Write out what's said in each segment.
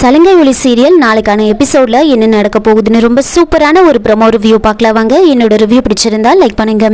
சலங்கை ஒளி சீரியல் நாளைக்கான எபிசோட்ல என்ன நடக்க போகுதுன்னு ரொம்ப சூப்பரான ஒரு ப்ரமோ ரிவ்யூ பார்க்கலாம் வாங்க. என்னோட ரிவ்யூ பிடிச்சிருந்தா லைக் பண்ணுங்க.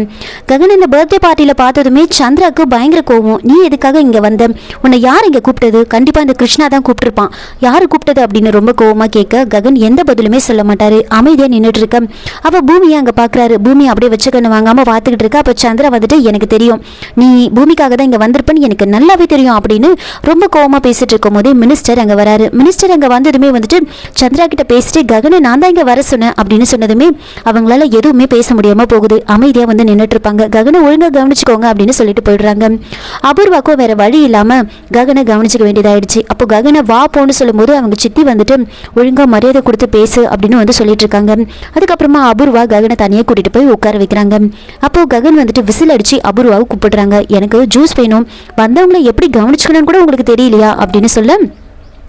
ககன் இந்த பர்த்டே பார்ட்டியில பார்த்ததுமே சந்திராக்கு பயங்கர கோவம். நீ எதுக்காக இங்க வந்த? உன்னை யார் இங்க கூப்பிட்டது? கண்டிப்பா இந்த கிருஷ்ணா தான் கூப்பிட்டுருப்பான். யாரு கூப்பிட்டது அப்படின்னு ரொம்ப கோவமா கேட்க ககன் எந்த பதிலுமே சொல்ல மாட்டாரு. அமைதியா நின்றுட்டு இருக்க. அப்ப பூமியை அங்க பாக்குறாரு பூமி அப்படியே வச்சுக்கன்னு வாங்காம பார்த்துக்கிட்டு இருக்கா. அப்ப சந்திரா வந்துட்டு எனக்கு தெரியும். நீ பூமிக்காக தான் இங்க வந்திருப்பேன்னு எனக்கு நல்லாவே தெரியும் அப்படின்னு ரொம்ப கோவமா பேசிட்டு இருக்கும் போதே மினிஸ்டர் அங்க வராரு. மினிஸ்டர் அங்கே வந்ததுமே வந்துட்டு சந்திரா கிட்ட பேசிட்டு ககனை நான் தான் இங்கே வர சொன்னேன் அப்படின்னு சொன்னதுமே அவங்களால எதுவுமே பேச முடியாமல் போகுது. அமைதியாக வந்து நின்றுட்டு இருப்பாங்க ககனை ஒழுங்காக கவனிச்சுக்கோங்க அப்படின்னு சொல்லிட்டு போயிடுறாங்க. அபூர்வாக்கும் வேற வழி இல்லாமல் ககனை கவனிச்சுக்க வேண்டியதாயிடுச்சு. அப்போ ககனை வா போன்னு சொல்லும்போது அவங்க சித்தி வந்துட்டு ஒழுங்காக மரியாதை கொடுத்து பேசு அப்படின்னு வந்து சொல்லிட்டு இருக்காங்க அதுக்கப்புறமா அபூர்வா ககனை தனியாக கூட்டிட்டு போய் உட்கார வைக்கிறாங்க. அப்போ ககன் வந்துட்டு விசில் அடிச்சு அபூர்வாவை கூப்பிடுறாங்க. எனக்கு ஜூஸ் வேணும். வந்தவங்களை எப்படி கவனிச்சுக்கணும்னு கூட உங்களுக்கு தெரியலையா? அப்படின்னு சொல்ல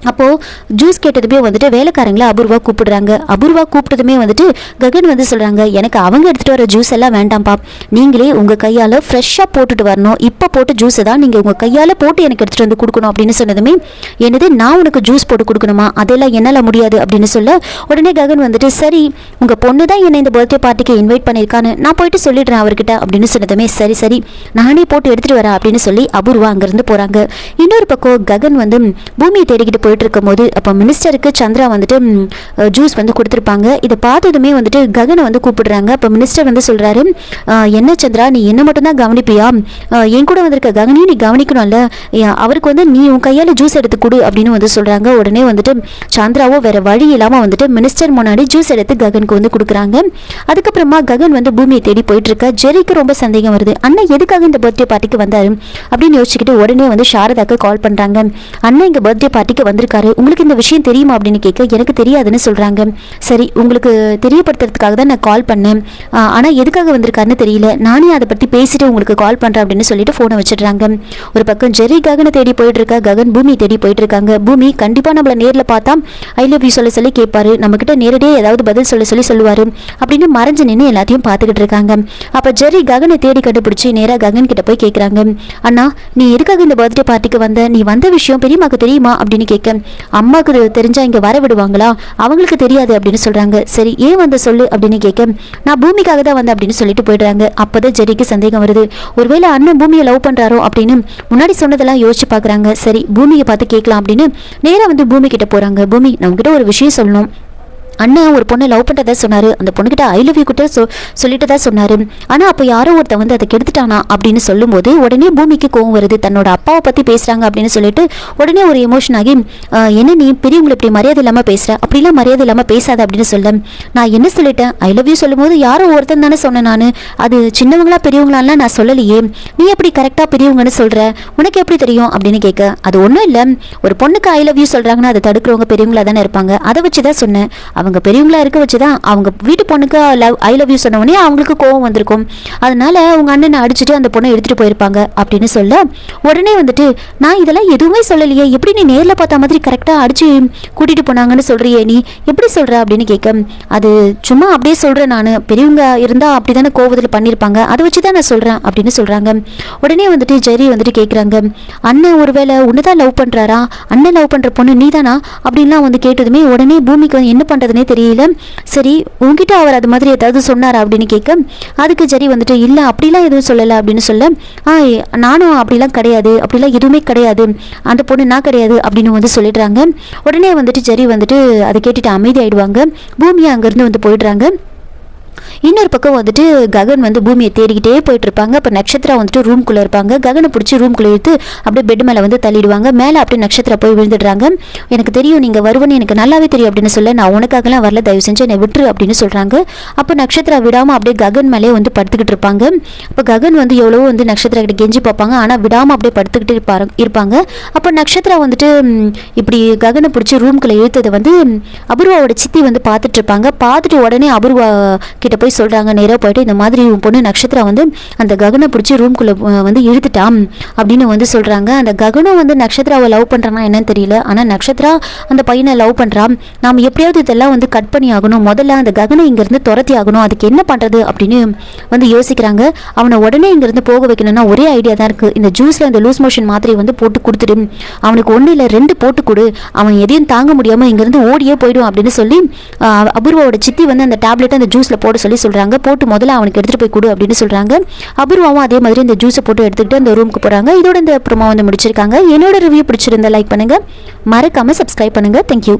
அப்போது ஜூஸ் கேட்டதுமே வந்துட்டு வேலைக்காரங்களை அபூர்வா கூப்பிடுறாங்க. அபூர்வா கூப்பிட்டதுமே வந்துட்டு ககன் வந்து சொல்கிறாங்க எனக்கு அவங்க எடுத்துகிட்டு வர ஜூஸ் எல்லாம் வேண்டாம்ப்பா. நீங்களே உங்கள் கையால் ஃப்ரெஷ்ஷாக போட்டுட்டு வரணும். இப்போ போட்டு ஜூஸை தான் நீங்கள் உங்கள் கையால் போட்டு எனக்கு எடுத்துகிட்டு வந்து கொடுக்கணும். அப்படின்னு சொன்னதுமே என்னது நான் உனக்கு ஜூஸ் போட்டு கொடுக்கணுமா? அதெல்லாம் என்னால் முடியாது. அப்படின்னு சொல்ல உடனே ககன் வந்துட்டு சரி உங்கள் பொண்ணு தான் என்னை இந்த பர்த்டே பார்ட்டிக்கு இன்வைட் பண்ணியிருக்கான்னு. நான் போயிட்டு சொல்லிடுறேன் அவர்கிட்ட. அப்படின்னு சொன்னதுமே சரி சரி. நானே போட்டு எடுத்துகிட்டு வரேன். அப்படின்னு சொல்லி அபூர்வா அங்கேருந்து போகிறாங்க இன்னொரு பக்கம் ககன் வந்து பூமியை தேடிக்கிட்டு போயிட்டு இருக்கும்போது அப்போ மினிஸ்டருக்கு சந்திரா வந்துட்டு ஜூஸ் வந்து கொடுத்துருப்பாங்க. இதை பார்த்ததுமே வந்துட்டு ககனை வந்து கூப்பிடுறாங்க. அப்போ மினிஸ்டர் வந்து சொல்கிறாரு என்ன சந்திரா நீ என்ன மட்டும்தான் கவனிப்பியா? என் கூட வந்திருக்க ககனையும் நீ கவனிக்கணும்ல. அவருக்கு வந்து நீ உன் கையால் ஜூஸ் எடுத்து கொடு அப்படின்னு வந்து சொல்கிறாங்க உடனே வந்துட்டு சந்திராவோ வேற வழி இல்லாமல் வந்துட்டு மினிஸ்டர் முன்னாடி ஜூஸ் எடுத்து ககனுக்கு வந்து கொடுக்குறாங்க. அதுக்கப்புறமா ககன் வந்து பூமியை தேடி போயிட்டு இருக்க ஜெரிக்கு ரொம்ப சந்தேகம் வருது. அண்ணன் எதுக்காக இந்த பர்த்டே பார்ட்டிக்கு வந்தாரு? அப்படின்னு யோசிச்சுக்கிட்டு உடனே வந்து சாரதாக்கு கால் பண்ணுறாங்க அண்ணன் இங்கே பர்த்டே பார்ட்டிக்கு வந்து வந்திருக்காரு. உங்களுக்கு இந்த விஷயம் தெரியுமா அப்படின்னு கேட்க எனக்கு தெரியாதுன்னு சொல்கிறாங்க சரி உங்களுக்கு தெரியப்படுத்துறதுக்காக தான் நான் கால் பண்ணேன். ஆனால் எதுக்காக வந்திருக்காருன்னு தெரியல. நானே அதை பற்றி பேசிட்டு உங்களுக்கு கால் பண்ணுறேன் அப்படின்னு சொல்லிட்டு ஃபோனை வச்சிடுறாங்க. ஒரு பக்கம் ஜெரி ககனை தேடி போயிட்டு இருக்கா ககன் பூமி தேடி போயிட்டு இருக்காங்க. பூமி கண்டிப்பாக நம்மளை நேரில் பார்த்தா ஐ லவ் யூ சொல்ல சொல்லி கேட்பாரு. நம்மக்கிட்ட நேரடியாக ஏதாவது பதில் சொல்ல சொல்லி சொல்லுவார் அப்படின்னு மறைஞ்சு நின்று எல்லாத்தையும் பார்த்துக்கிட்டு இருக்காங்க. அப்போ ஜெரி ககனை தேடி கண்டுபிடிச்சி நேராக ககன் கிட்ட போய் கேட்குறாங்க அண்ணா நீ எதுக்காக இந்த பர்த்டே பார்ட்டிக்கு வந்த? நீ வந்த விஷயம் பெரியமாக்கு தெரியுமா? அப்படின்னு கேட்க அம்மாவுக்கு தெரிஞ்சா இங்கே வர விடுவாங்களா? அவங்களுக்கு தெரியாது அப்படின்னு சொல்கிறாங்க சரி ஏன் வந்த சொல்லு அப்படின்னு கேட்க நான் பூமிக்காக தான் வந்தேன் அப்படின்னு சொல்லிட்டு போயிடுறாங்க. அப்பதான் ஜெரிக்கு சந்தேகம் வருது. ஒருவேளை அண்ணன் பூமியை லவ் பண்ணுறாரோ அப்படின்னு முன்னாடி சொன்னதெல்லாம் யோசிச்சு பார்க்குறாங்க சரி பூமியை பார்த்து கேட்கலாம் அப்படின்னு நேராக வந்து பூமி கிட்ட போகிறாங்க பூமி நம்ம கிட்ட ஒரு விஷயம் சொல்லணும். அண்ணன் ஒரு பொண்ணை லவ் பண்ணுறதா சொன்னார். அந்த பொண்ணுக்கிட்ட ஐ லவ் யூ கிட்ட சொ சொல்லிட்டு தான் சொன்னார். ஆனால் அப்போ யாரோ ஒருத்தன் வந்து அதை கெடுத்துட்டானா அப்படின்னு சொல்லும்போது உடனே பூமிக்கு கோவம் வருது. தன்னோட அப்பாவை பற்றி பேசுகிறாங்க அப்படின்னு சொல்லிட்டு உடனே ஒரு எமோஷன் ஆகி என்ன நீ பெரியவங்களை இப்படி மரியாதை இல்லாமல் பேசுகிற அப்படிலாம் மரியாதை இல்லாமல் பேசாத அப்படின்னு சொல்ல நான் என்ன சொல்லிட்டேன்? ஐ லவ் யூ சொல்லும்போது யாரோ ஒருத்தன் தானே சொன்னேன் நான். அது சின்னவங்களா பெரியவங்களாலாம் நான் சொல்லலையே. நீ எப்படி கரெக்டாக பெரியவங்கன்னு சொல்கிற உனக்கு எப்படி தெரியும்? அப்படின்னு கேட்க அது ஒன்றும் இல்லை. ஒரு பொண்ணுக்கு ஐ லவ் யூ சொல்கிறாங்கன்னா அதை தடுக்கிறவங்க பெரியவங்களா தானே இருப்பாங்க. அதை வச்சு தான் சொன்னேன் அவங்க பெரியவங்களா இருக்க வச்சு தான் அவங்க வீட்டு பொண்ணுக்கு லவ் ஐ லவ் யூ சொன்ன உடனே அவங்களுக்கு கோவம் வந்திருக்கும். அதனால அவங்க அண்ணனை அடிச்சுட்டு அந்த பொண்ணை எடுத்துகிட்டு போயிருப்பாங்க அப்படின்னு சொல்ல உடனே வந்துட்டு நான் இதெல்லாம் எதுவுமே சொல்லலையே எப்படி நீ நேரில் பார்த்த மாதிரி கரெக்டாக அடிச்சு கூட்டிகிட்டு போனாங்கன்னு சொல்கிறியே நீ? எப்படி சொல்கிற அப்படின்னு கேட்க அது சும்மா அப்படியே சொல்கிறேன் நான். பெரியவங்க இருந்தால் அப்படி தானே கோவத்தில் பண்ணியிருப்பாங்க அதை வச்சு தான் நான் சொல்கிறேன் அப்படின்னு சொல்றாங்க. உடனே வந்துட்டு ஜெரி வந்துட்டு கேட்குறாங்க அண்ணன் ஒருவேளை உன்னை தான் லவ் பண்ணுறாரா அண்ணன் லவ் பண்ணுற பொண்ணு நீ தானா அப்படின்லாம் வந்து கேட்டதுமே உடனே பூமிக்கு வந்து என்ன பண்ணுறதுனே தெரியல. சரி உன்கிட்ட அவர் அது மாதிரி ஏதாவது சொன்னாரா அப்படின்னு கேட்க அதுக்கு ஜெரி வந்துட்டு இல்லை அப்படிலாம் எதுவும் சொல்லலை அப்படின்னு சொல்ல ஆ நானும் அப்படிலாம் கிடையாது அப்படிலாம் எதுவுமே கிடையாது அந்த பொண்ணு நான் கிடையாது அப்படின்னு வந்து சொல்லிடுறாங்க. உடனே வந்துட்டு ஜெரி வந்துட்டு அதை கேட்டுட்டு அமைதி ஆயிடுவாங்க பூமியை அங்கேருந்து வந்து போயிடுறாங்க. இன்னொரு பக்கம் வந்துட்டு ககன் வந்து பூமியை தேடிக்கிட்டே போயிட்டு இருப்பாங்க அப்போ நட்சத்திரா வந்துட்டு ரூம்குள்ளே இருப்பாங்க. ககனை பிடிச்சி ரூம்குள்ளே இழுத்து அப்படியே பெட் மேலே வந்து தள்ளிடுவாங்க. மேலே அப்படியே நட்சத்திரா போய் விழுந்துடுறாங்க. எனக்கு தெரியும் நீங்கள் வருவன்னு எனக்கு நல்லாவே தெரியும் அப்படின்னு சொல்ல நான் உனக்காகலாம் வரல. தயவு செஞ்சு என்னை விட்டுரு அப்படின்னு சொல்கிறாங்க அப்போ நட்சத்திரா விடாமல் அப்படியே ககன் மேலே வந்து படுத்துக்கிட்டு இருப்பாங்க. அப்போ ககன் வந்து எவ்வளவோ வந்து நட்சத்திரா கிட்ட கெஞ்சி பார்ப்பாங்க. ஆனால் விடாமல் அப்படியே படுத்துக்கிட்டு இருப்பாரு இருப்பாங்க. அப்போ நட்சத்திரா வந்துட்டு இப்படி ககனை பிடிச்சி ரூம்குள்ளே இழுத்ததை வந்து அபூர்வாவோட சித்தி வந்து பார்த்துட்டு இருப்பாங்க. பார்த்துட்டு உடனே அபூர்வா கிட்ட போய் போய் சொல்கிறாங்க நேராக போயிட்டு இந்த மாதிரி உன் பொண்ணு நட்சத்திரம் வந்து அந்த ககனை பிடிச்சி ரூம்குள்ளே வந்து இழுத்துட்டான் அப்படின்னு வந்து சொல்கிறாங்க அந்த ககனம் வந்து நட்சத்திராவை லவ் பண்ணுறானா என்னன்னு தெரியல. ஆனால் நட்சத்திரா அந்த பையனை லவ் பண்ணுறான் நாம் எப்படியாவது இதெல்லாம் வந்து கட் பண்ணி ஆகணும். முதல்ல அந்த ககனை இங்கேருந்து துரத்தி ஆகணும். அதுக்கு என்ன பண்ணுறது அப்படின்னு வந்து யோசிக்கிறாங்க. அவனை உடனே இங்கேருந்து போக வைக்கணும்னா ஒரே ஐடியா தான் இருக்குது இந்த ஜூஸில் அந்த லூஸ் மோஷன் மாத்திரை வந்து போட்டு கொடுத்துடு. அவனுக்கு ஒன்று இல்லை ரெண்டு போட்டு கொடு. அவன் எதையும் தாங்க முடியாமல் இங்கேருந்து ஓடியே போயிடும் அப்படின்னு சொல்லி அபூர்வோட அபூர்வாவோட சித்தி வந்து அந்த டேப்லெட்டை அந்த ஜூஸில் போட சொல்லி சொல்கிறாங்க போட்டு முதல்ல அவனுக்கு எடுத்துகிட்டு போய் கொடு அப்படின்னு சொல்கிறாங்க அபூர்வாவும் அதே மாதிரி இந்த ஜூஸை போட்டு எடுத்துக்கிட்டு அந்த ரூமுக்கு போகிறாங்க இதோட இந்த ப்ரோமோ வந்து முடிச்சிருக்காங்க. என்னோட ரிவ்யூ பிடிச்சிருந்தா லைக் பண்ணுங்கள் மறக்காமல் சப்ஸ்கிரைப் பண்ணுங்கள் தேங்க்யூ